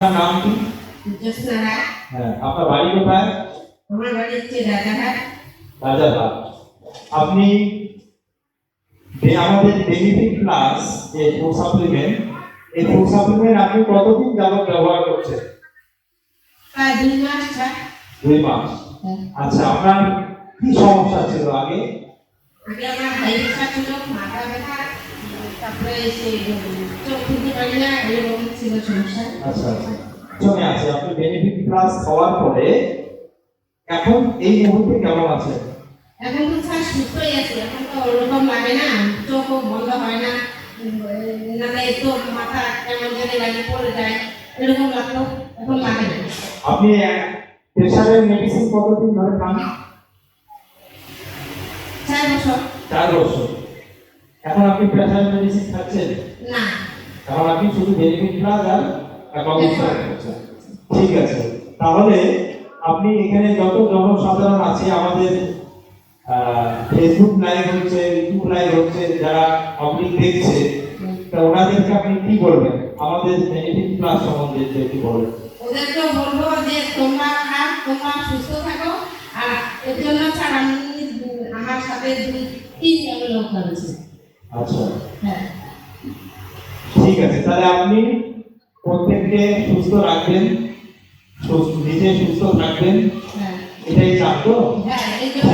নাম কি? হ্যাঁ আপনার বাড়ি কোথায়? আমার বাড়ি হচ্ছে রাজাঘাট রাজারহাট। আপনি যে আমাদের বেনিফিট প্লাস যে ফুড সাপ্লিমেন্ট এই ফুড সাপ্লিমেন্ট আপনি কতদিন যাবত ব্যবহার করছেন? প্রায় দুই মাস দুই মাস। আচ্ছা আপনার কি সমস্যা ছিল আগে? তারপরে চোখ না এরকম ছিল সমস্যা আচ্ছা আচ্ছা। চলে আছে আপনি বেনিফিট প্লাস খাওয়ার পরে এখন এই মুহূর্তে কেমন আছেন এখন তো স্যার সুস্থই আছে এখন তো ওরকম লাগে না চোখও বন্ধ হয় না উম, তো মাথা কেমন জানি লাগে পড়ে যায় এরকম লাগতো এখন লাগে না। আপনি প্রেশারের মেডিসিন কতদিন ধরে খান? চার বছর চার বছর। এখন আপনি প্রেশার মেডিসিন খাচ্ছেন? না। এখন আপনি শুধু বেনিফিট প্লাস আর অ্যাকাউন্ট করছেন। ঠিক আছে। তাহলে আপনি এখানে যত জনসাধারণ আছে আমাদের ফেসবুক লাইভ হচ্ছে ইউটিউব লাইভ হচ্ছে যারা আপনি দেখছে তা ওনাদেরকে আপনি কি বলবেন? আমাদের বেনিফিট প্লাস সম্বন্ধে একটু বলবেন। ওদেরকে বলব যে তোমরা খাও তোমরা সুস্থ থাকো আর এর জন্য আমার সাথে দুই তিনজন লোক আছে আচ্ছা। হ্যাঁ। ঠিক আছে তাহলে আপনি প্রত্যেককে সুস্থ রাখবেন সুস্থ- নিজে সুস্থ থাকবেন। হ্যাঁ। এটাই চাপ তো? হ্যাঁ এই জন্য